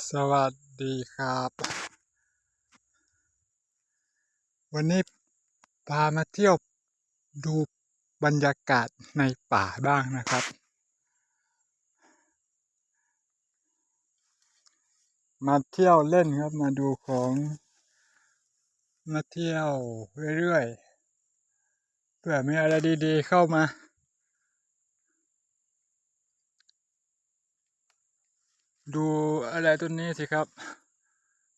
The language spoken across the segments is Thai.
สวัสดีครับ วันนี้พามาเที่ยวดูบรรยากาศในป่าบ้างนะครับ มาเที่ยวเล่นครับมาดูของ มาเที่ยวเรื่อยๆเผื่อมีอะไรดีๆเข้ามา ดูอะไรตัวนี้สิครับ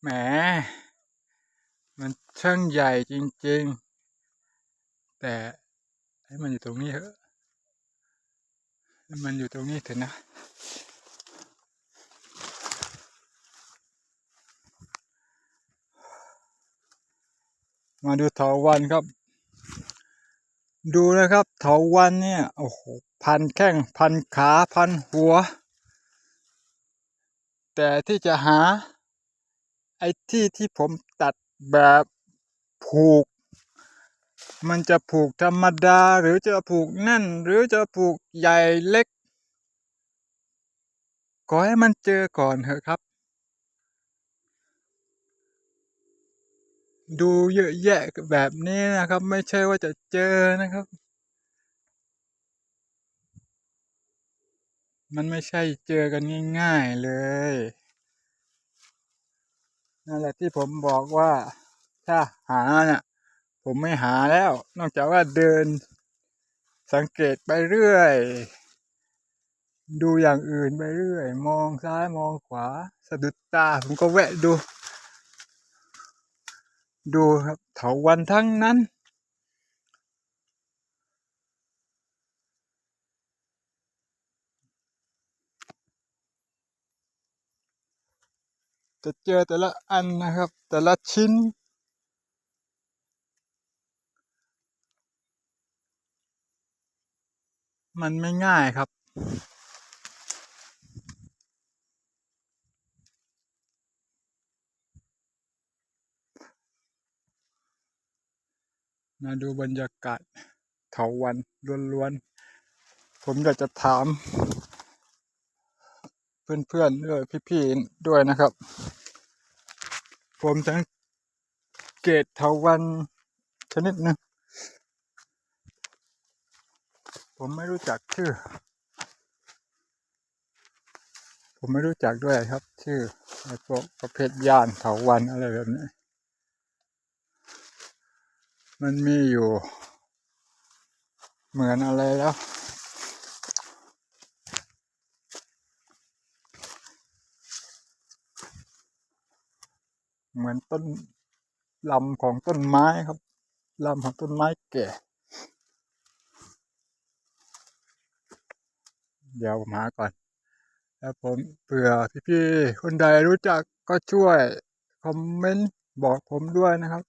แหม มันช่างใหญ่จริง ๆ แต่ให้มันอยู่ตรงนี้เถอะให้มันอยู่ตรงนี้เถอะนะ มาดูเถาวันครับ ดูนะครับเถาวันเนี่ย โอ้โห พันแข้ง พันขา พันหัว แต่ที่จะหา ไอ้ที่ที่ผมตัดแบบผูก มันจะผูกธรรมดาหรือจะผูกแน่น หรือจะผูกใหญ่เล็ก ขอให้มันเจอก่อนเถอะครับ ดูเยอะแยะแบบนี้นะครับ ไม่ใช่ว่าจะเจอนะครับ มันไม่ใช่เจอกันง่าย ๆ เลย นั่นแหละที่ผมบอกว่า ถ้าหาเนี่ยผมไม่หาแล้ว นอกจากว่าเดิน สังเกตไปเรื่อย ดูอย่างอื่นไปเรื่อย มองซ้ายมองขวา สะดุดตา ผมก็แวะดู ดูครับเถาวันทั้งนั้น จะเจอแต่ละอันนะครับ แต่ละชิ้น มันไม่ง่ายครับ มาดูบรรยากาศเถาวันล้วนๆ ผมอยากจะถาม เพื่อนๆด้วยพี่ๆด้วยนะครับ ผมสังเกตเถาวันชนิดหนึ่งผมไม่รู้จักชื่อ ผมไม่รู้จักด้วยครับ ชื่อไอ้พวกประเภทย่านเถาวันอะไรแบบนี้ มันมีอยู่ เหมือนอะไรแล้ว เหมือนต้นลำของต้นไม้ครับลำของต้นไม้แก่ เดี๋ยวผมหาก่อน แล้วผมเผื่อพี่ๆคนใดรู้จักก็ช่วย คอมเมนต์บอกผมด้วยนะครับ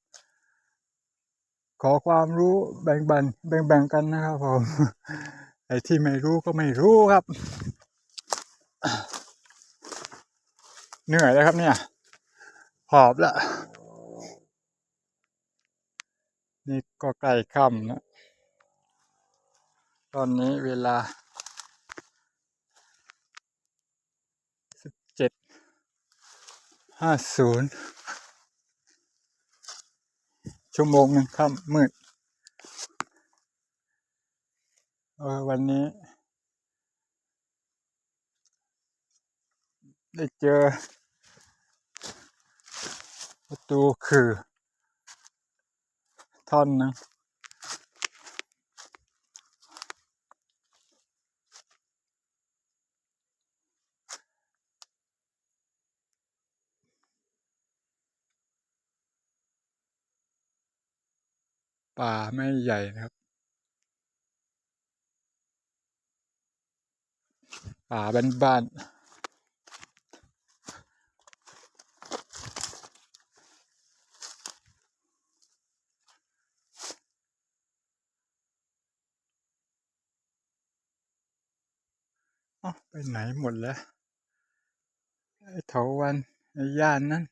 ขอความรู้แบ่งบันแบ่งแบ่งกันนะครับผมไอ้ที่ไม่รู้ก็ไม่รู้ครับ เหนื่อยแล้วครับเนี่ย หอบละนี่ก็ใกล้ค่ำนะตอนนี้เวลาสิบเจ็ดห้าศูนย์ชั่วโมงหนึ่งค่ำมืดเออวันนี้ ได้เจอ ประตูคือ ท่อนนึงป่าไม่ใหญ่นะครับ ป่าบ้านๆ ไปไหนหมดแล้ว ไอ้เถาวันไอ้ย่านนั้น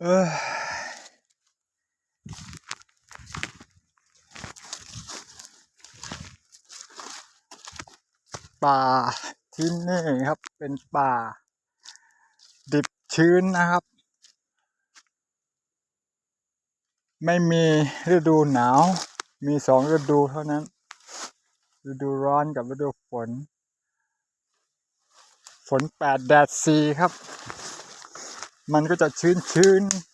เออป่าที่นี่ครับเป็นป่า ดิบชื้นนะครับ ไม่มีฤดูหนาว มีสองฤดูเท่านั้น ฤดูร้อนกับฤดูฝน ฝนแปดแดดสี่ครับ มันก็จะชื้นชื้นๆ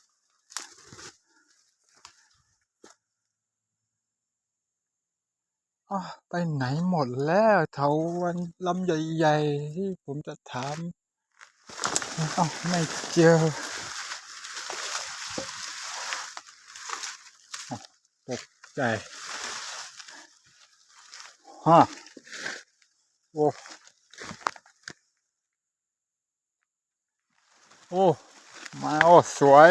อ้าวไปไหนหมดแล้วเถาวันลำใหญ่ ๆ ที่ผมจะถามอ้าไม่เจอาวตก ใจฮะโอ้โอ้มาโอ้สวย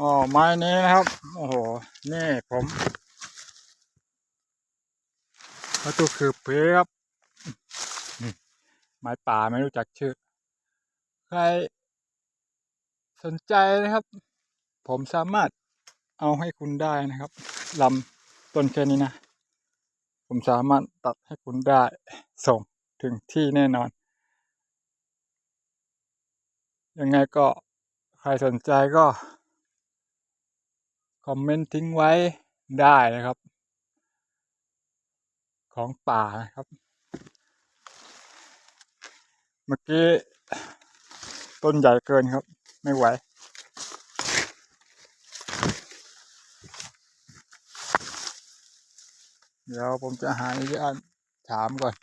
อ๋อไม้นี้นะครับ โอ้โห นี่ผมวัตถุคือเพชรครับอืม ไม้ป่าไม่รู้จักชื่อ ใคร สนใจนะครับ ผมสามารถเอาให้คุณได้นะครับลำต้นแค่นี้นะ ผมสามารถตัดให้คุณได้ส่งถึงที่แน่นอน ยังไงก็ใครสนใจก็ คอมเมนต์ทิ้งไว้ได้นะครับ ของป่านะครับ เมื่อกี้ต้นใหญ่เกินครับ ไม่ไหว เดี๋ยวผมจะหาอีกอันถามก่อน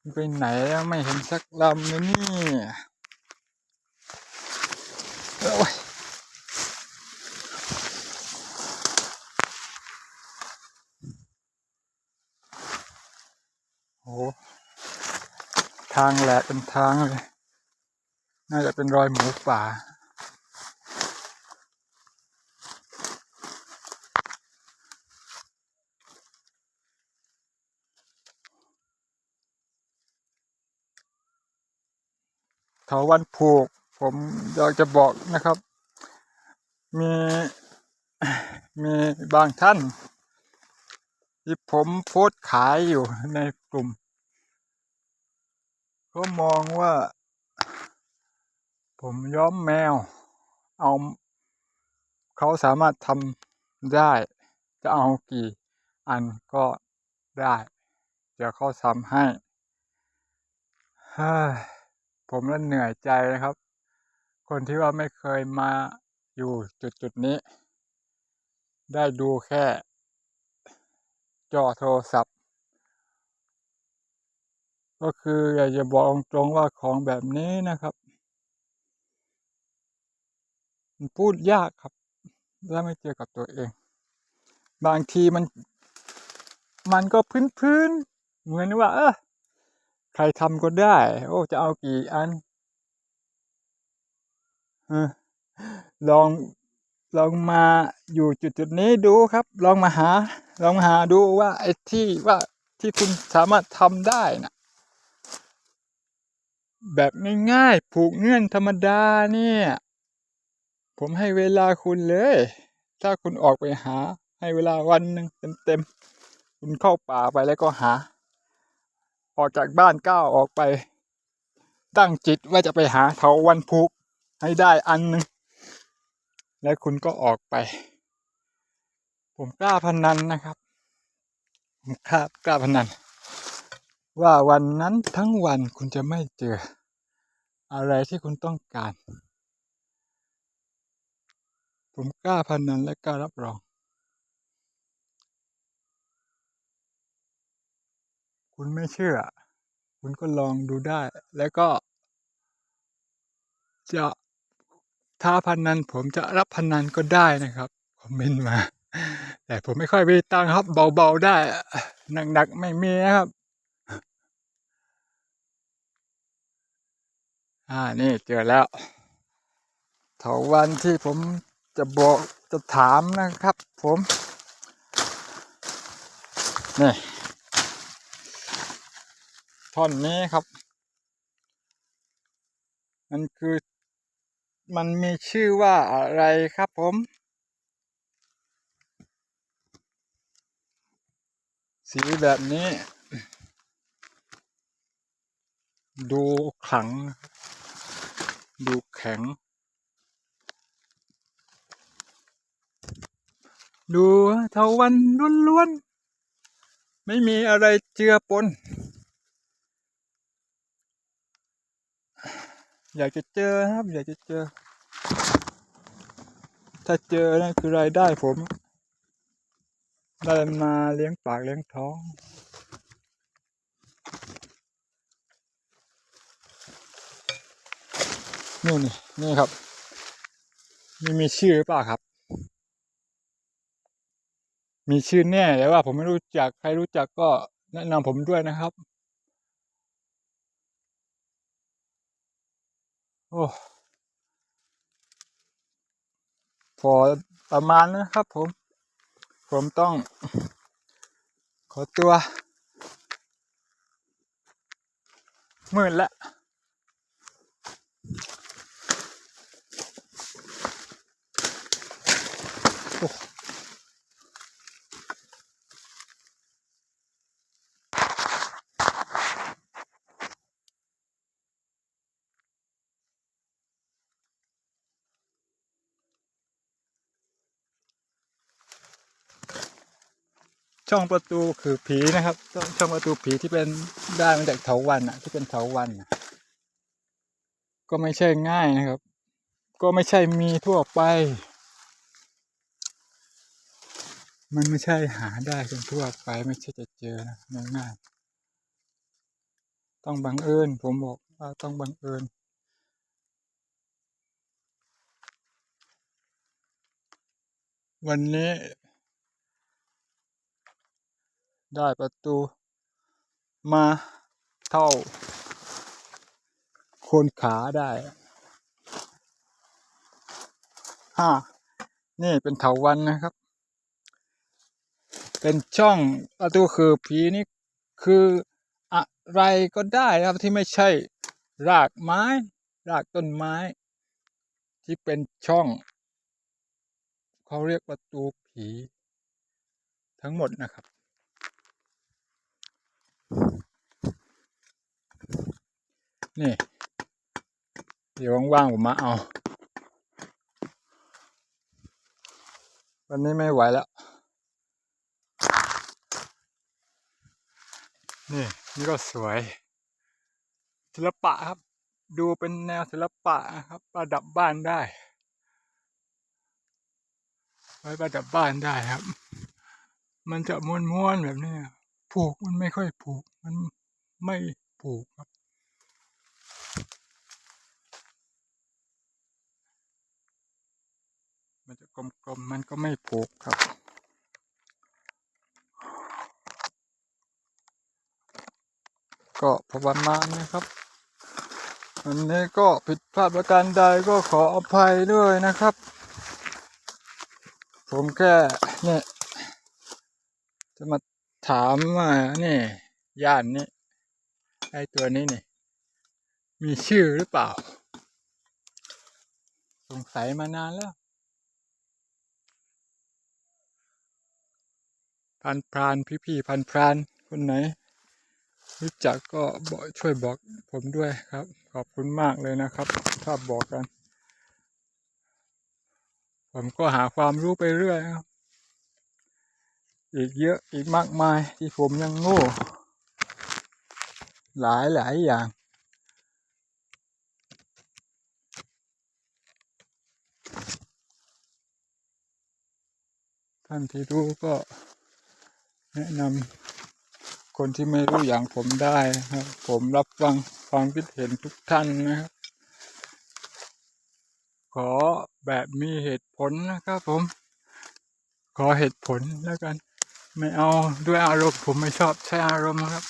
มันไปไหนแล้วไม่เห็นสักลำเลยนี่โอ้ยโอ้ ทางแหลกเป็นทางเลย น่าจะเป็นรอยหมูป่า เถาวันผูก ผมอยากจะบอกนะครับ มีมีบางท่านที่ผมโพสต์ขายอยู่ในกลุ่ม ก็มองว่า ผมย้อมแมว เอา เขาสามารถทำได้ จะเอากี่อันก็ได้ เดี๋ยวเขาทำให้ผมแล้วเหนื่อยใจนะครับ คนที่ว่าไม่เคยมาอยู่จุดจุดนี้ ได้ดูแค่ จอโทรศัพท์ ก็คืออยากจะบอกตรงว่าของแบบนี้นะครับมันพูดยากครับถ้าไม่เจอกับตัวเอง บางทีมัน มันก็พื้นๆเหมือนว่า เออใครทำก็ได้ โอ้จะเอากี่อันออลองลองมาอยู่จุดจุดๆนี้ดูครับ ลองมาหา ลองมาหาดูว่าไอ้ที่ว่าที่คุณสามารถทำได้นะ แบบง่ายๆ ผูกเงื่อนธรรมดาเนี่ย ผมให้เวลาคุณเลย ถ้าคุณออกไปหา ให้เวลาวันหนึ่งเต็มๆ คุณเข้าป่าไปแล้วก็หา ออกจากบ้านก้าวออกไป ตั้งจิตว่าจะไปหาเถาวันผูกให้ได้อันหนึ่ง แล้วคุณก็ออกไป ผมกล้าพนันนะครับ ผมกล้ากล้าพนัน ว่าวันนั้นทั้งวันคุณจะไม่เจอ อะไรที่คุณต้องการ ผมกล้าพันนันและกล้ารับรอง คุณไม่เชื่อ คุณก็ลองดูได้ แล้วก็ จะท้าพันนันผมจะรับพันนันก็ได้นะครับคอมเมนต์มา แต่ผมไม่ค่อยมีตังค์ครับ เบาๆได้หนักๆไม่มีนะครับ อ่านี่เจอแล้วเถาวันที่ผมจะบอกจะถามนะครับผมนี่ท่อนนี้ครับ มันคือมันมีชื่อว่าอะไรครับผม สีแบบนี้ ดูขลัง ดูแข็ง ดูเทาวันล้วนๆ ไม่มีอะไรเจือปน อยากจะเจอครับ อยากจะเจอ ถ้าเจอนั่นคือรายได้ผม ได้มาเลี้ยงปากเลี้ยงท้อง นู่นนี่นี่ครับนี่มีชื่อหรือเปล่าครับ มีชื่อแน่แต่ว่าผมไม่รู้จักใครรู้จักก็แนะนำผมด้วยนะครับ โอ้พอประมาณนะครับผม ผมต้อง ขอตัว มืดละ ช่องประตูคือผีนะครับช่องประตูผีที่เป็นได้มาจากเถาวันอะที่เป็นเถาวันก็ไม่ใช่ง่ายนะครับ ก็ไม่ใช่มีทั่วไป มันไม่ใช่หาได้กันทั่วไปไม่ใช่จะเจอนะง่ายต้องบังเอิญผมบอกว่าต้องบังเอิญวันนี้ ได้ประตูมาเท่า คนขาได้ห้านี่เป็นเถาวันนะครับ เป็นช่องประตูคือผีนี่คืออะไรก็ได้นะครับที่ไม่ใช่ รากไม้ รากต้นไม้ ที่เป็นช่อง เขาเรียกประตูผี ทั้งหมดนะครับ นี่ เดี๋ยวว่างๆผมมาเอา วันนี้ไม่ไหวแล้ว นี่นี่ก็สวย ศิลปะครับ ดูเป็นแนวศิลปะครับ ประดับบ้านได้ไว้ประดับบ้านได้ครับ มันจะม้วนๆแบบนี้ ผูกมันไม่ค่อยผูก มันไม่ผูกครับ มันจะ กลมๆมันก็ไม่ผูกครับ ก็ประมาณนี้ครับวันนี้ก็ผิดพลาดประการใดก็ขออภัยด้วยนะครับ ผมแค่เนี่ยจะมาถามว่านี่ย่านนี้ไอตัวนี้นี่มีชื่อหรือเปล่า สงสัยมานานแล้ว พันพรานพี่พี่พันพรานคนไหนรู้จักก็บอกช่วยบอกผมด้วยครับ ขอบคุณมากเลยนะครับชอบบอกกัน ผมก็หาความรู้ไปเรื่อยครับ อีกเยอะอีกมากมายที่ผมยังโง่ หลายหลายอย่างท่านที่รู้ก็ แนะนำคนที่ไม่รู้อย่างผมได้ครับ ผมรับฟังความคิดเห็นทุกท่านนะครับ ขอแบบมีเหตุผลนะครับผม ขอเหตุผลแล้วกัน ไม่เอาด้วยอารมณ์ผมไม่ชอบใช้อารมณ์ครับ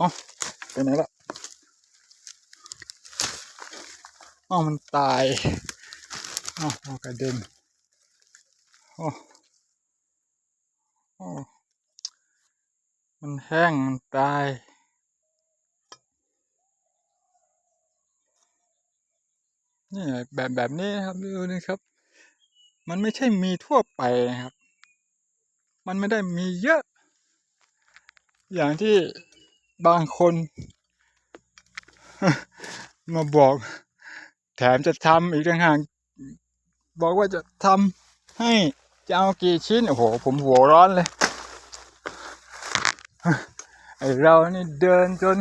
อ๋อไปไหนละอ๋อมันตายอ๋อกระเด็นอ๋ออ๋อ มันแห้ง มันตาย นี่แบบแบบนี้นะครับดูนะครับ มันไม่ใช่มีทั่วไปนะครับ มันไม่ได้มีเยอะ อย่างที่บางคน มาบอก แถมจะทำอีกต่างหากบอกว่าจะทำให้ จะเอากี่ชิ้น โอ้โห ผมหัวร้อนเลยไอเรานี่เดินจน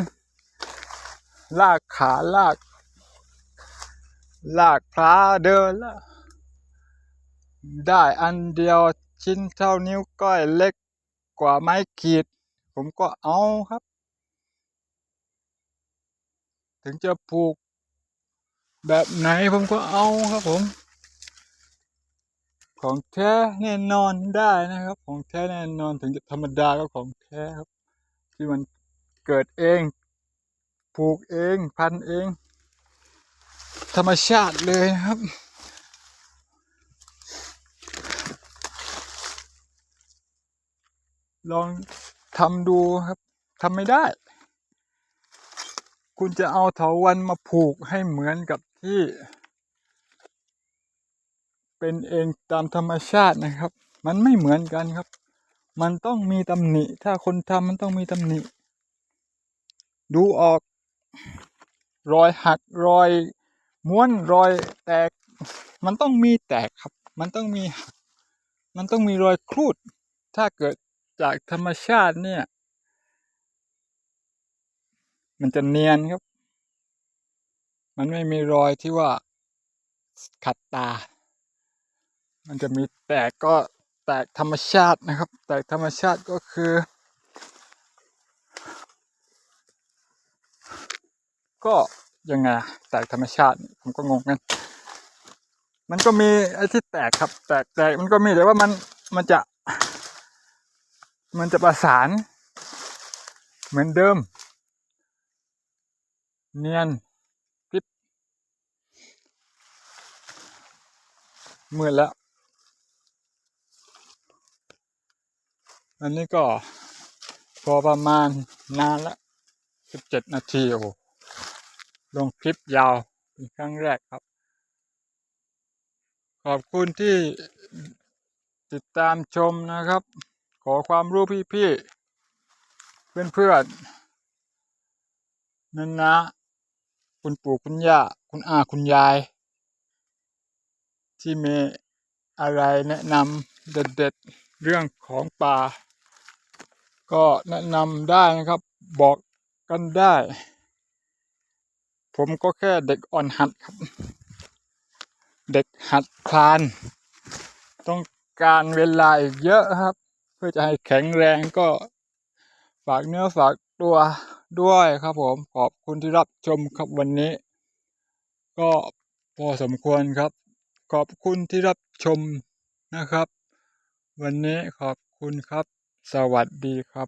ลากขาลาก ลากพลาเดินล้วได้อันเดียวชิ้นเท่านิ้วก้อยเล็กกว่าไม้ขีด ผมก็เอาครับ ถึงจะผูกแบบไหนผมก็เอาครับผม ของแท้แน่นอนได้นะครับ ของแท้แน่นอนถึงจะธรรมดาก็ของแท้ครับ ที่มันเกิดเองผูกเองพันเอง ธรรมชาติเลยนะครับ ลองทำดูครับทำไม่ได้ คุณจะเอาเถาวันมาผูกให้เหมือนกับที่ เป็นเองตามธรรมชาตินะครับ มันไม่เหมือนกันครับ มันต้องมีตำหนิ ถ้าคนทำมันต้องมีตำหนิ ดูออก รอยหักรอย ม้วนรอยแตก มันต้องมีแตกครับ มันต้องมีหักมันต้องมีรอยครูด ถ้าเกิดจากธรรมชาติเนี่ย มันจะเนียนครับ มันไม่มีรอยที่ว่าขัดตา มันจะมีแตกก็แตกธรรมชาตินะครับ แตกธรรมชาติก็คือ ก็ยังไงแตกธรรมชาติผมก็งงกัน มันก็มีไอ้ที่แตกครับ แตกแตกมันก็มีแต่ว่ามันมันจะ มันจะประสาน เหมือนเดิม เนียนกริบมืดแล้ว อันนี้ก็พอประมาณนานละสิบเจ็ดนาทีโอ้ลงคลิปยาวเป็นครั้งแรกครับ ขอบคุณที่ติดตามชมนะครับ ขอความรู้พี่ๆเพื่อนๆนันนะ คุณปู่คุณย่าคุณอาคุณยาย ที่มีอะไรแนะนำเด็ดๆ เรื่องของป่า ก็แนะนำได้นะครับ บอกกันได้ ผมก็แค่เด็กอ่อนหัดครับ เด็กหัดคลาน ต้องการเวลาอีกเยอะครับ เพื่อจะให้แข็งแรงก็ฝากเนื้อฝากตัวด้วยครับผม ขอบคุณที่รับชมครับวันนี้ ก็พอสมควรครับ ขอบคุณที่รับชมนะครับ วันนี้ขอบคุณครับ สวัสดีครับ